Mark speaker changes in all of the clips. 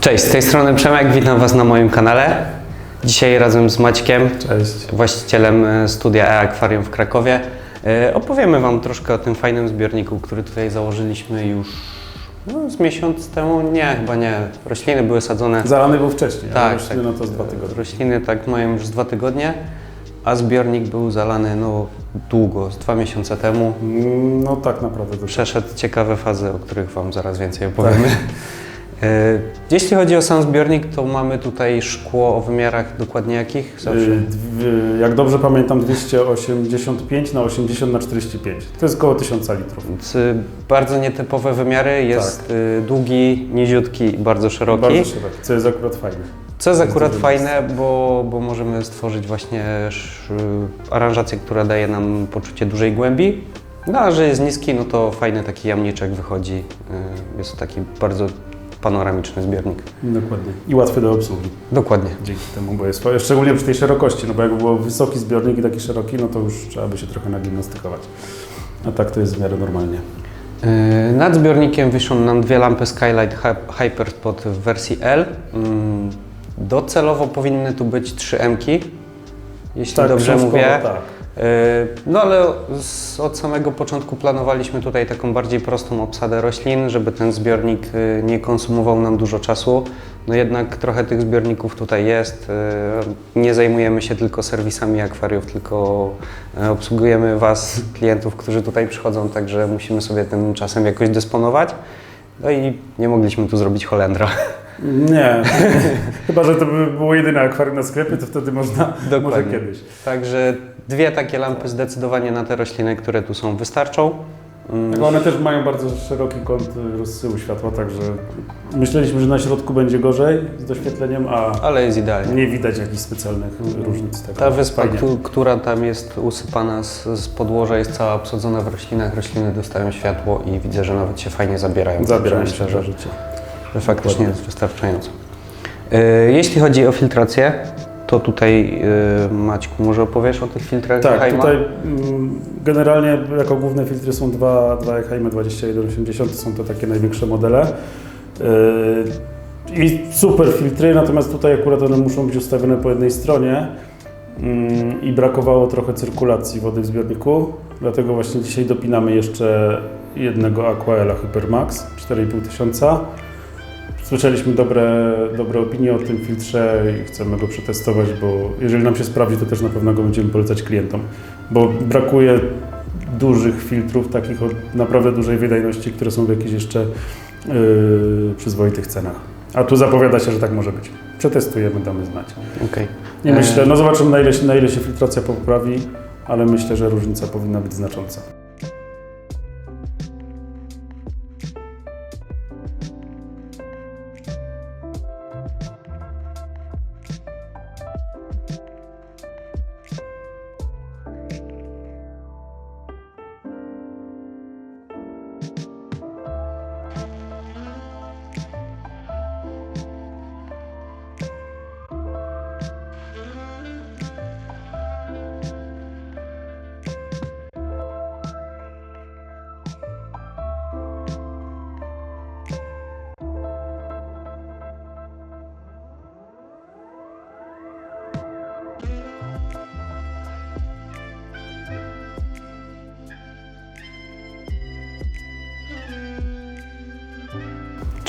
Speaker 1: Cześć, z tej strony Przemek, witam Was na moim kanale. Dzisiaj razem z Maćkiem,
Speaker 2: Cześć.
Speaker 1: właścicielem e, studia e-akwarium w Krakowie, e, opowiemy Wam troszkę o tym fajnym zbiorniku, który tutaj założyliśmy już no, z miesiąc temu. Nie, chyba nie. Rośliny były sadzone.
Speaker 2: Zalany był wcześniej,
Speaker 1: Tak,
Speaker 2: ale już
Speaker 1: tak.
Speaker 2: no to z dwa tygodnie.
Speaker 1: Rośliny tak mają już z dwa tygodnie, a zbiornik był zalany no, długo, z dwa miesiące temu.
Speaker 2: No tak naprawdę. To
Speaker 1: Przeszedł ciekawe fazy, o których Wam zaraz więcej opowiemy. E, Jeśli chodzi o sam zbiornik, to mamy tutaj szkło o wymiarach dokładnie jakich? Zawsze.
Speaker 2: Y, Jak dobrze pamiętam, 285 na 80 na 45. To jest około 1000 litrów.
Speaker 1: Więc, y, bardzo nietypowe wymiary, jest y, długi, niziutki i bardzo szeroki.
Speaker 2: Bardzo szeroki, co jest akurat fajne.
Speaker 1: Co jest akurat fajne, bo, bo możemy stworzyć właśnie aranżację, która daje nam poczucie dużej głębi. No a że jest niski, no to fajny taki jamniczek wychodzi. Jest to taki bardzo panoramiczny zbiornik.
Speaker 2: Dokładnie. I łatwy do obsługi
Speaker 1: Dokładnie.
Speaker 2: dzięki temu, bo jest szczególnie przy tej szerokości, no bo jakby był wysoki zbiornik i taki szeroki, no to już trzeba by się trochę nagimnastykować. A tak to jest w miarę normalnie.
Speaker 1: Yy, Nad zbiornikiem wiszą nam dwie lampy Skylight Hy- Hyperspot w wersji L. Mm, Docelowo powinny tu być 3 M-ki, jeśli dobrze
Speaker 2: książkowo
Speaker 1: mówię.
Speaker 2: Tak.
Speaker 1: Yy, No ale od samego początku planowaliśmy tutaj taką bardziej prostą obsadę roślin, żeby ten zbiornik yy, nie konsumował nam dużo czasu. No jednak trochę tych zbiorników tutaj jest. Yy, Nie zajmujemy się tylko serwisami akwariów, tylko obsługujemy Was, klientów, którzy tutaj przychodzą, także musimy sobie tym czasem jakoś dysponować. No i nie mogliśmy tu zrobić Holendra.
Speaker 2: Nie. Chyba, że to by było jedyne akwarium na sklepie, to wtedy można, może
Speaker 1: Dokładnie.
Speaker 2: kiedyś.
Speaker 1: Także dwie takie lampy zdecydowanie na te rośliny, które tu są, wystarczą. Mm,
Speaker 2: Tak, one też mają bardzo szeroki kąt rozsyłu światła, także myśleliśmy, że na środku będzie gorzej z doświetleniem, a
Speaker 1: Ale jest idealnie.
Speaker 2: nie widać jakichś specjalnych różnic. Tego.
Speaker 1: Ta wyspa,
Speaker 2: Fajnie.
Speaker 1: która tam jest usypana z, z podłoża, jest cała obsadzona w roślinach. Rośliny dostają światło i widzę, że nawet się fajnie zabierają.
Speaker 2: Zabierają się
Speaker 1: myślę, że,
Speaker 2: życie.
Speaker 1: Że faktycznie
Speaker 2: Dokładnie.
Speaker 1: jest wystarczająco. Y, Jeśli chodzi o filtrację, to tutaj y, Maćku, może opowiesz o tych filtrach
Speaker 2: Tak,
Speaker 1: Heima?
Speaker 2: tutaj mm, generalnie jako główne filtry są dwa, dwa Eheime 2180, to są to takie największe modele. Yy, I super filtry, natomiast tutaj akurat one muszą być ustawione po jednej stronie mm, i brakowało trochę cyrkulacji wody w zbiorniku, dlatego właśnie dzisiaj dopinamy jeszcze jednego Aquaela Hypermax 4500. Słyszeliśmy dobre, dobre opinie o tym filtrze i chcemy go przetestować, bo jeżeli nam się sprawdzi, to też na pewno go będziemy polecać klientom, bo brakuje dużych filtrów, takich o naprawdę dużej wydajności, które są w jakichś jeszcze yy, przyzwoitych cenach. A tu zapowiada się, że tak może być. Przetestujemy, damy znać.
Speaker 1: Okej.
Speaker 2: I
Speaker 1: E,
Speaker 2: myślę, no zobaczymy na ile, się- na ile się filtracja poprawi, ale myślę, że różnica powinna być znacząca.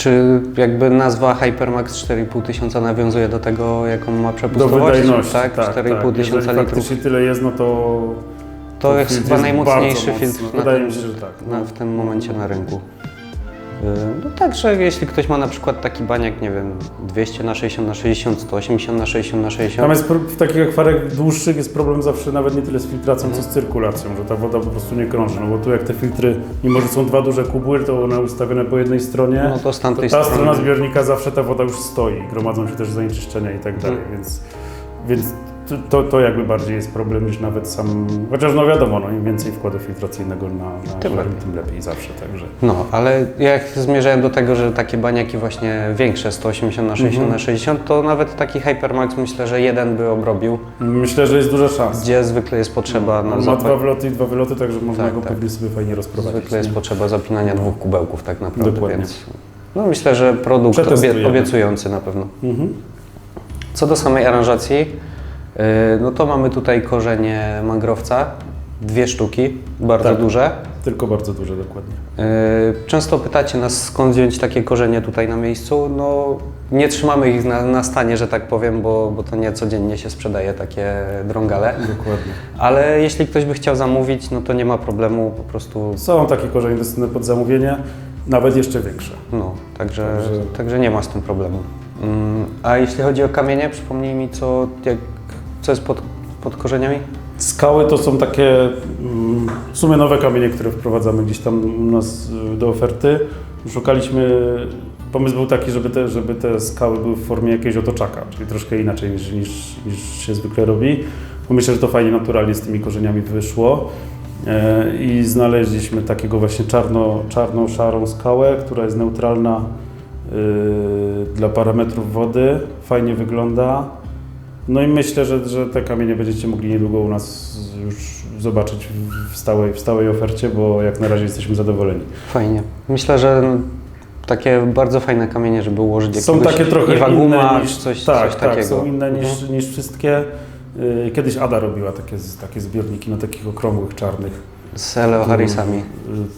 Speaker 1: Czy jakby nazwa Hypermax 4,5 tysiąca nawiązuje do tego, jaką ma
Speaker 2: Do
Speaker 1: przepustowość?
Speaker 2: wydajności,
Speaker 1: Tak,
Speaker 2: tak,
Speaker 1: 4,5
Speaker 2: tak.
Speaker 1: tysiąca
Speaker 2: Jeżeli
Speaker 1: litrów.
Speaker 2: faktycznie tyle jest, no to
Speaker 1: To jest
Speaker 2: filtr
Speaker 1: chyba
Speaker 2: jest
Speaker 1: najmocniejszy filtr
Speaker 2: mocny.
Speaker 1: na
Speaker 2: Wydaje
Speaker 1: tym,
Speaker 2: mi się, że tak.
Speaker 1: na, w tym momencie na rynku. Yy, No także jeśli ktoś ma na przykład taki baniak, nie wiem, 200 na 60 na 60, 180 na 60 na 60,
Speaker 2: Tam jest pro- w takich akwariach dłuższych jest problem zawsze nawet nie tyle z filtracją, co z cyrkulacją, że ta woda po prostu nie krąży. No bo tu jak te filtry, mimo że są dwa duże kubły, to one ustawione po jednej stronie,
Speaker 1: no to z tamtej
Speaker 2: ta
Speaker 1: strony.
Speaker 2: strona zbiornika zawsze ta woda już stoi, gromadzą się też zanieczyszczenia i tak dalej,
Speaker 1: Mhm.
Speaker 2: więc, więc to, to, jakby bardziej jest problem niż nawet sam, chociaż no wiadomo, no, im więcej wkładu filtracyjnego na, na
Speaker 1: Tym lepiej.
Speaker 2: tym lepiej zawsze, także.
Speaker 1: No, ale jak zmierzałem do tego, że takie baniaki właśnie większe, 180 na 60
Speaker 2: Mhm.
Speaker 1: na 60, to nawet taki Hypermax myślę, że jeden by obrobił,
Speaker 2: Myślę, że jest duża szansa.
Speaker 1: gdzie zwykle jest potrzeba na
Speaker 2: On ma dwa wloty i dwa wyloty, także można
Speaker 1: Tak,
Speaker 2: go
Speaker 1: tak.
Speaker 2: pewnie sobie fajnie rozprowadzić.
Speaker 1: zwykle jest
Speaker 2: nie?
Speaker 1: potrzeba zapinania dwóch kubełków tak naprawdę,
Speaker 2: Dokładnie.
Speaker 1: więc no myślę, że produkt obiecujący na pewno.
Speaker 2: Mhm.
Speaker 1: Co do samej aranżacji, no to mamy tutaj korzenie mangrowca, dwie sztuki, bardzo
Speaker 2: Tak.
Speaker 1: duże.
Speaker 2: Tylko bardzo duże, dokładnie.
Speaker 1: Yy, Często pytacie nas, skąd wziąć takie korzenie tutaj na miejscu. No, nie trzymamy ich na, na stanie, że tak powiem, bo, bo to nie codziennie się sprzedaje takie drągale.
Speaker 2: Dokładnie.
Speaker 1: Ale jeśli ktoś by chciał zamówić, no to nie ma problemu, po prostu
Speaker 2: Są takie korzenie dostępne pod zamówienie, nawet jeszcze większe.
Speaker 1: no, także,
Speaker 2: Także-
Speaker 1: także nie ma z tym problemu. Mm, A jeśli chodzi o kamienie, przypomnij mi, co, jak, co jest pod, pod korzeniami?
Speaker 2: Skały to są takie mm, w sumie nowe kamienie, które wprowadzamy gdzieś tam u nas y, do oferty. Szukaliśmy, pomysł był taki, żeby te, żeby te skały były w formie jakiegoś otoczaka, czyli troszkę inaczej niż, niż, niż się zwykle robi. Bo myślę, że to fajnie naturalnie z tymi korzeniami wyszło. E, I znaleźliśmy takiego właśnie czarno, czarną, szarą skałę, która jest neutralna y, dla parametrów wody, fajnie wygląda. No i myślę, że, że te kamienie będziecie mogli niedługo u nas już zobaczyć w- stałej, w stałej ofercie, bo jak na razie jesteśmy zadowoleni.
Speaker 1: Fajnie. Myślę, że takie bardzo fajne kamienie, żeby ułożyć
Speaker 2: Są
Speaker 1: jakiegoś
Speaker 2: takie trochę
Speaker 1: Iwaguma,
Speaker 2: inne niż,
Speaker 1: coś,
Speaker 2: tak,
Speaker 1: coś
Speaker 2: tak,
Speaker 1: takiego.
Speaker 2: są inne niż,
Speaker 1: Mhm.
Speaker 2: niż wszystkie. Y, Kiedyś Ada robiła takie, takie zbiorniki na takich okrągłych, czarnych.
Speaker 1: Z Eleo Harrisami.
Speaker 2: Y,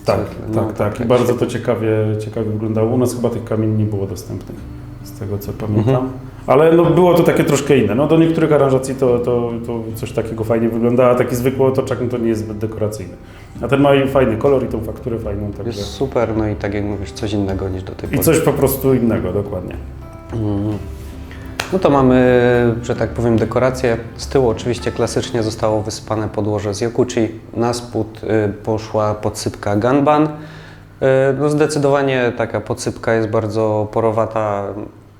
Speaker 2: Tak,
Speaker 1: No,
Speaker 2: tak, tak. I
Speaker 1: tak,
Speaker 2: bardzo
Speaker 1: tak.
Speaker 2: to ciekawie, ciekawie wyglądało. U nas chyba tych kamieni nie było dostępnych, z tego co pamiętam.
Speaker 1: Mhm.
Speaker 2: Ale no, było to takie troszkę inne. No, do niektórych aranżacji to, to, to coś takiego fajnie wygląda, a taki zwykły otoczak no, to nie jest zbyt dekoracyjny. A ten ma i fajny kolor i tą fakturę fajną, także...
Speaker 1: Jest super, no i tak jak mówisz, coś innego niż do tej
Speaker 2: I
Speaker 1: pory.
Speaker 2: coś po prostu innego, dokładnie.
Speaker 1: Mm. No to mamy, że tak powiem, dekoracje. Z tyłu oczywiście klasycznie zostało wysypane podłoże z Yokuchi. Na spód y, poszła podsypka Ganban. Y, no zdecydowanie taka podsypka jest bardzo porowata.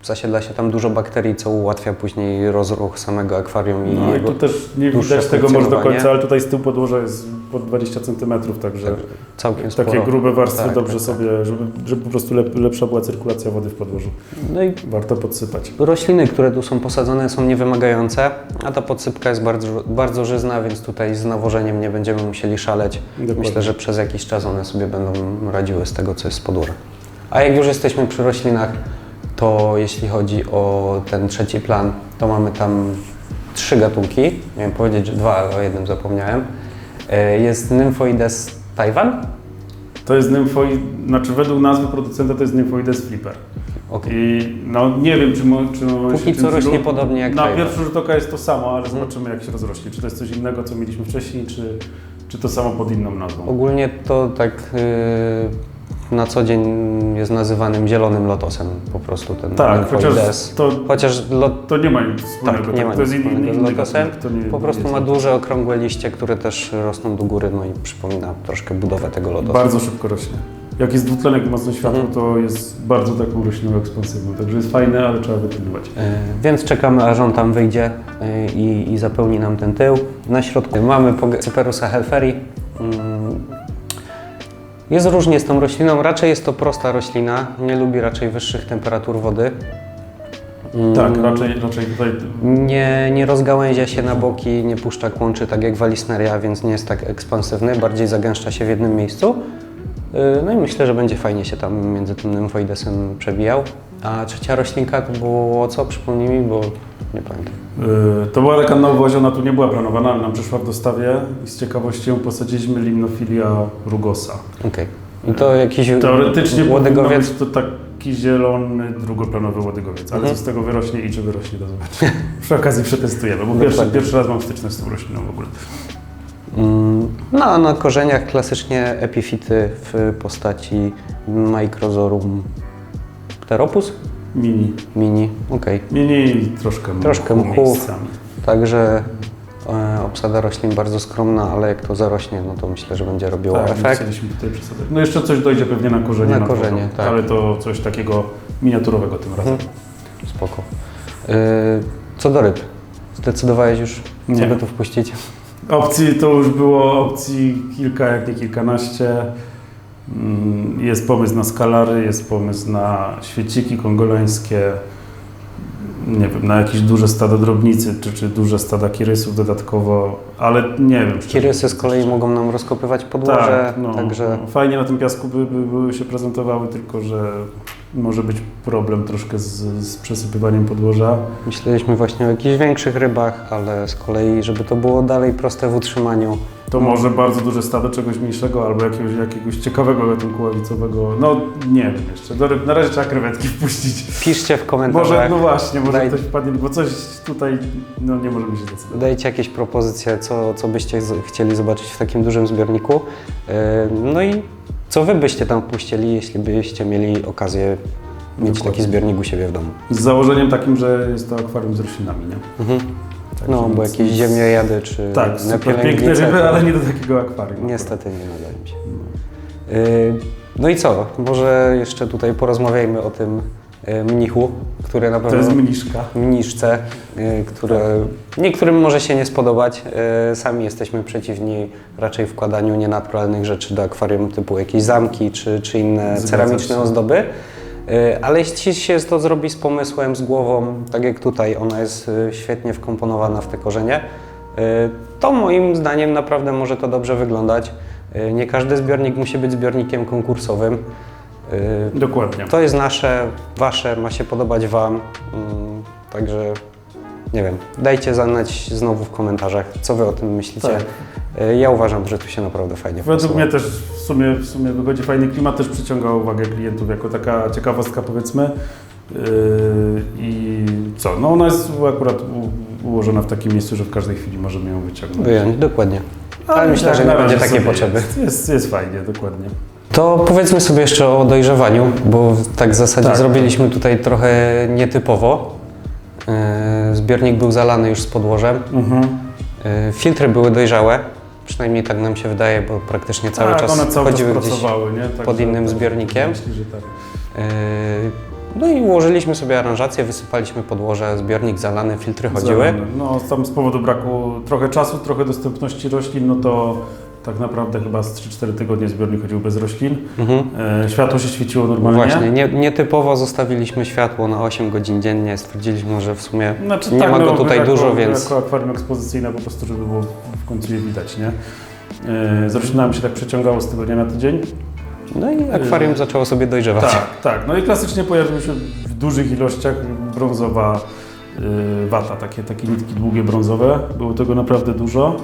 Speaker 1: Zasiedla się tam dużo bakterii, co ułatwia później rozruch samego akwarium i
Speaker 2: No i tu też nie widać tego może do końca, ale tutaj z tyłu podłoża jest po 20 cm, także
Speaker 1: całkiem sporo.
Speaker 2: takie grube warstwy
Speaker 1: Tak,
Speaker 2: dobrze
Speaker 1: tak, tak.
Speaker 2: sobie, żeby, żeby po prostu lep, lepsza była cyrkulacja wody w podłożu.
Speaker 1: No i
Speaker 2: Warto podsypać.
Speaker 1: Rośliny, które tu są posadzone są niewymagające, a ta podsypka jest bardzo, bardzo żyzna, więc tutaj z nawożeniem nie będziemy musieli szaleć.
Speaker 2: Dokładnie.
Speaker 1: Myślę, że przez jakiś czas one sobie będą radziły z tego, co jest z podóra. A jak już jesteśmy przy roślinach, to jeśli chodzi o ten trzeci plan, to mamy tam trzy gatunki. Miałem powiedzieć, że dwa, ale o jednym zapomniałem. E, Jest Nymphoides Taiwan.
Speaker 2: To jest nymfoid, znaczy według nazwy producenta to jest Nymphoides flipper.
Speaker 1: Okej.
Speaker 2: I no nie wiem, czy, mo, czy
Speaker 1: Póki
Speaker 2: się
Speaker 1: co rośnie
Speaker 2: chwilą-
Speaker 1: podobnie jak
Speaker 2: Na
Speaker 1: Taiwan.
Speaker 2: pierwszy rzut oka jest to samo, ale zobaczymy jak się rozrośnie. Czy to jest coś innego, co mieliśmy wcześniej, czy, czy to samo pod inną nazwą.
Speaker 1: Ogólnie to tak yy, na co dzień jest nazywanym zielonym lotosem po prostu ten
Speaker 2: Tak, chociaż to,
Speaker 1: Chociaż lot,
Speaker 2: to nie ma nic wspólnego.
Speaker 1: tak, nie ma
Speaker 2: to jest
Speaker 1: nic
Speaker 2: inny,
Speaker 1: wspólnego z
Speaker 2: inny
Speaker 1: lotosem,
Speaker 2: gatunek, to nie,
Speaker 1: po prostu
Speaker 2: nie
Speaker 1: ma
Speaker 2: jest-
Speaker 1: duże, okrągłe liście, które też rosną do góry, no i przypomina troszkę budowę tego lotosu.
Speaker 2: Bardzo szybko rośnie. Jak jest dwutlenek i mocno światło,
Speaker 1: Mhm.
Speaker 2: to jest bardzo taką rośliną ekspansywną. Także jest fajne, ale trzeba wypilnować.
Speaker 1: Yy, Więc czekamy, aż on tam wyjdzie yy, i, i zapełni nam ten tył. Na środku mamy pog- Cyperusa helferi. Mm, Jest różnie z tą rośliną, raczej jest to prosta roślina, nie lubi raczej wyższych temperatur wody. Mm,
Speaker 2: Tak, raczej, raczej tutaj
Speaker 1: Nie, nie rozgałęzia się na boki, nie puszcza kłączy tak jak walisneria, więc nie jest tak ekspansywny, bardziej zagęszcza się w jednym miejscu. Yy, No i myślę, że będzie fajnie się tam między tym nymfoidesem przebijał. A trzecia roślinka to było co? Przypomnij mi, bo nie pamiętam.
Speaker 2: Yy, To była taka nowość, ona tu nie była planowana, ale nam przyszła w dostawie i z ciekawości ją posadziliśmy limnofilia rugosa.
Speaker 1: Okej. I to jakiś
Speaker 2: Teoretycznie powinno
Speaker 1: łodygowiec?
Speaker 2: być to taki zielony, drugoplanowy łodygowiec, ale
Speaker 1: Mhm.
Speaker 2: co z tego wyrośnie i czy wyrośnie, to zobaczymy. Przy okazji przetestujemy, bo pierwszy,
Speaker 1: Dokładnie.
Speaker 2: pierwszy raz mam styczność z tą rośliną w ogóle.
Speaker 1: Mm, No a na korzeniach klasycznie epifity w postaci Microzorum pteropus
Speaker 2: Mini.
Speaker 1: mini. Okej.
Speaker 2: Mini troszkę mchu
Speaker 1: Troszkę mchu.
Speaker 2: miejscami.
Speaker 1: Także e, obsada roślin bardzo skromna, ale jak to zarośnie, no to myślę, że będzie robiło
Speaker 2: Tak, nie
Speaker 1: efekt.
Speaker 2: chcieliśmy tutaj przesadzać. No jeszcze coś dojdzie pewnie na korzenie.
Speaker 1: Na korzenie, tak.
Speaker 2: Ale to coś takiego miniaturowego tym razem.
Speaker 1: Mhm. Spoko. E, Co do ryb. Zdecydowałeś już, co
Speaker 2: Nie.
Speaker 1: by tu wpuścić?
Speaker 2: Opcji to już było opcji kilka, jak nie kilkanaście. Mm, Jest pomysł na skalary, jest pomysł na świeciki kongoleńskie, nie wiem, na jakieś duże stada drobnicy, czy, czy duże stada kirysów dodatkowo, ale nie wiem.
Speaker 1: Kirysy z kolei mogą nam rozkopywać podłoże,
Speaker 2: Tak, no,
Speaker 1: także
Speaker 2: fajnie na tym piasku by, by, by się prezentowały, tylko że może być problem troszkę z, z przesypywaniem podłoża.
Speaker 1: myśleliśmy właśnie o jakichś większych rybach, ale z kolei, żeby to było dalej proste w utrzymaniu,
Speaker 2: To może bardzo duże stado czegoś mniejszego albo jakiegoś, jakiegoś ciekawego gatunku ławicowego. No nie wiem jeszcze. Do ryb- Na razie trzeba krewetki wpuścić.
Speaker 1: piszcie w
Speaker 2: Może,
Speaker 1: komentarzach,
Speaker 2: no właśnie, może
Speaker 1: Daj-
Speaker 2: ktoś wpadnie, bo coś tutaj, no nie możemy się decydować.
Speaker 1: dajcie jakieś propozycje, co, co byście z- chcieli zobaczyć w takim dużym zbiorniku. Yy, No i co wy byście tam wpuścili, jeśli byście mieli okazję mieć
Speaker 2: Dokładnie.
Speaker 1: taki zbiornik u siebie w domu.
Speaker 2: Z założeniem takim, że jest to akwarium z roślinami, nie?
Speaker 1: Mhm.
Speaker 2: Także
Speaker 1: No, bo jakieś
Speaker 2: nic-
Speaker 1: ziemniojady czy
Speaker 2: Tak, super piękne ryby,
Speaker 1: to
Speaker 2: ale nie do takiego akwarium.
Speaker 1: Niestety nie nadaje mi się. Yy, No i co? Może jeszcze tutaj porozmawiajmy o tym mnichu, który na
Speaker 2: To
Speaker 1: pewno...
Speaker 2: jest mniszka.
Speaker 1: mniszce, y, które niektórym może się nie spodobać. Y, Sami jesteśmy przeciwni raczej wkładaniu nienaturalnych rzeczy do akwarium typu jakieś zamki czy, czy inne
Speaker 2: Zgadza
Speaker 1: ceramiczne
Speaker 2: się.
Speaker 1: ozdoby. Ale jeśli się to zrobi z pomysłem, z głową, tak jak tutaj, ona jest świetnie wkomponowana w te korzenie, to moim zdaniem naprawdę może to dobrze wyglądać. Nie każdy zbiornik musi być zbiornikiem konkursowym. Y,
Speaker 2: Dokładnie.
Speaker 1: to jest nasze, wasze, ma się podobać wam. Mm, Także nie wiem, dajcie znać znowu w komentarzach, co wy o tym myślicie.
Speaker 2: Tak.
Speaker 1: Y, Ja uważam, że tu się naprawdę fajnie
Speaker 2: Według
Speaker 1: wpasowało.
Speaker 2: mnie też w sumie, w sumie wychodzi fajny klimat, też przyciąga uwagę klientów jako taka ciekawostka powiedzmy. Yy, I co? No ona jest akurat u, ułożona w takim miejscu, że w każdej chwili możemy ją wyciągnąć.
Speaker 1: Wyjąć, dokładnie. Ale myślę,
Speaker 2: jak
Speaker 1: że nie będzie takiej potrzeby.
Speaker 2: Jest, jest, jest fajnie, dokładnie.
Speaker 1: To powiedzmy sobie jeszcze o dojrzewaniu, bo tak w zasadzie
Speaker 2: Tak.
Speaker 1: zrobiliśmy tutaj trochę nietypowo. Y, Zbiornik był zalany już z podłożem.
Speaker 2: Mhm.
Speaker 1: Y, Filtry były dojrzałe, przynajmniej tak nam się wydaje, bo praktycznie cały
Speaker 2: tak,
Speaker 1: czas
Speaker 2: one cały czas
Speaker 1: chodziły gdzieś
Speaker 2: pracowały, nie?
Speaker 1: Pod innym zbiornikiem.
Speaker 2: Myślę, że tak.
Speaker 1: Yy, No i ułożyliśmy sobie aranżację, wysypaliśmy podłoże, zbiornik zalany, filtry chodziły.
Speaker 2: Zalane. No tam z powodu braku trochę czasu, trochę dostępności roślin, no to tak naprawdę chyba z 3-4 tygodnie zbiornik chodził bez roślin.
Speaker 1: Mhm.
Speaker 2: E, światło się świeciło normalnie.
Speaker 1: Właśnie, nie, nietypowo zostawiliśmy światło na 8 godzin dziennie. Stwierdziliśmy, że w sumie
Speaker 2: Znaczy,
Speaker 1: nie
Speaker 2: tak,
Speaker 1: ma go tutaj
Speaker 2: jako,
Speaker 1: dużo, więc
Speaker 2: Jako akwarium ekspozycyjne po prostu, żeby było w końcu je widać, nie? E, Z roślinami się tak przeciągało z tygodnia na tydzień.
Speaker 1: no i akwarium zaczęło sobie dojrzewać.
Speaker 2: Tak, tak. No i klasycznie pojawiły się w dużych ilościach brązowa wata, takie, takie nitki długie brązowe. Było tego naprawdę dużo.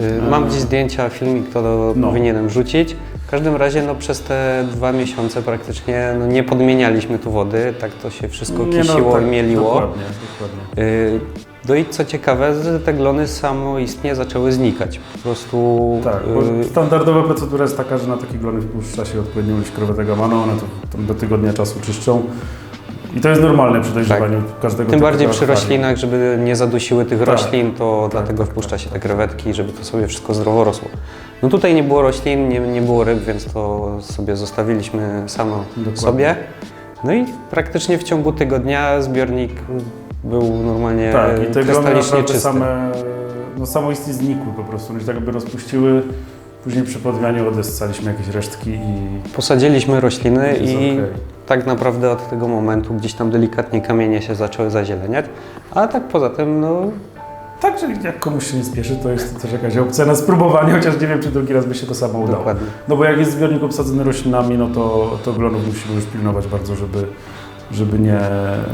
Speaker 1: Yy, Mam gdzieś zdjęcia, filmik, to
Speaker 2: No.
Speaker 1: powinienem wrzucić. W każdym razie no, przez te dwa miesiące praktycznie no, nie podmienialiśmy tu wody, tak to się wszystko
Speaker 2: Nie, no,
Speaker 1: kisiło
Speaker 2: tak,
Speaker 1: i mieliło.
Speaker 2: Dokładnie, dokładnie.
Speaker 1: Yy, No i co ciekawe, te glony samoistnie zaczęły znikać. Po prostu
Speaker 2: Tak, bo
Speaker 1: yy,
Speaker 2: standardowa procedura jest taka, że na takie glony wpuszcza się odpowiednią ilość krewetek amano, one to do tygodnia czasu czyszczą. I to jest normalne przy dojrzewaniu każdego
Speaker 1: Tak. Tym
Speaker 2: takiego
Speaker 1: bardziej przy
Speaker 2: akwarium.
Speaker 1: roślinach, żeby nie zadusiły tych
Speaker 2: Tak.
Speaker 1: roślin, to
Speaker 2: Tak,
Speaker 1: dlatego wpuszcza
Speaker 2: tak,
Speaker 1: się te krewetki, żeby to sobie wszystko zdrowo rosło. No tutaj nie było roślin, nie, nie było ryb, więc to sobie zostawiliśmy samo sobie. No i praktycznie w ciągu tygodnia zbiornik był normalnie
Speaker 2: Tak, i te glony
Speaker 1: krystalicznie
Speaker 2: naprawdę
Speaker 1: czysty.
Speaker 2: same, no samoistnie znikły po prostu, one się tak jakby rozpuściły. Później przy podmianie odessaliśmy jakieś resztki i
Speaker 1: Posadziliśmy rośliny
Speaker 2: jest
Speaker 1: i
Speaker 2: okej.
Speaker 1: Tak naprawdę od tego momentu gdzieś tam delikatnie kamienie się zaczęły zazieleniać, a tak poza tym no
Speaker 2: Także jak komuś się nie spieszy, to jest to też jakaś opcja na spróbowanie, chociaż nie wiem, czy drugi raz by się to samo udało.
Speaker 1: dokładnie.
Speaker 2: No bo jak jest zbiornik obsadzony roślinami, no to, to glonów musimy już pilnować bardzo, żeby, żeby nie,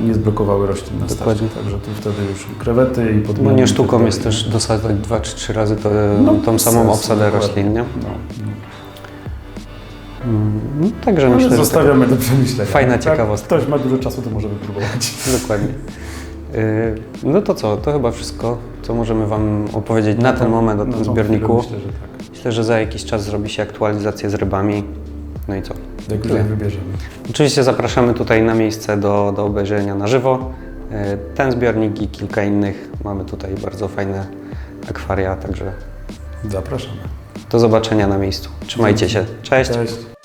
Speaker 2: nie zblokowały roślin na
Speaker 1: Dokładnie.
Speaker 2: starcie. Także tu wtedy już krewety i podmiany.
Speaker 1: No nie sztuką
Speaker 2: tak
Speaker 1: jest też dosadzać dwa czy trzy razy to,
Speaker 2: No,
Speaker 1: tą samą obsadę roślin, nie?
Speaker 2: No, no.
Speaker 1: No, także myślę, że
Speaker 2: zostawiamy do przemyślenia.
Speaker 1: Fajna
Speaker 2: Jak
Speaker 1: ciekawostka.
Speaker 2: ktoś ma dużo czasu, to może wypróbować.
Speaker 1: tak, dokładnie. Yy, No to co, to chyba wszystko, co możemy Wam opowiedzieć na ten moment o tym zbiorniku.
Speaker 2: Myślę, że tak.
Speaker 1: Myślę, że za jakiś czas zrobi się aktualizację z rybami. No i co?
Speaker 2: Jak
Speaker 1: Tyle.
Speaker 2: wybierzemy.
Speaker 1: Oczywiście zapraszamy tutaj na miejsce do, do obejrzenia na żywo. Yy, Ten zbiornik i kilka innych. Mamy tutaj bardzo fajne akwaria, także
Speaker 2: Zapraszamy.
Speaker 1: Do zobaczenia na miejscu. Trzymajcie się. Cześć.
Speaker 2: Cześć.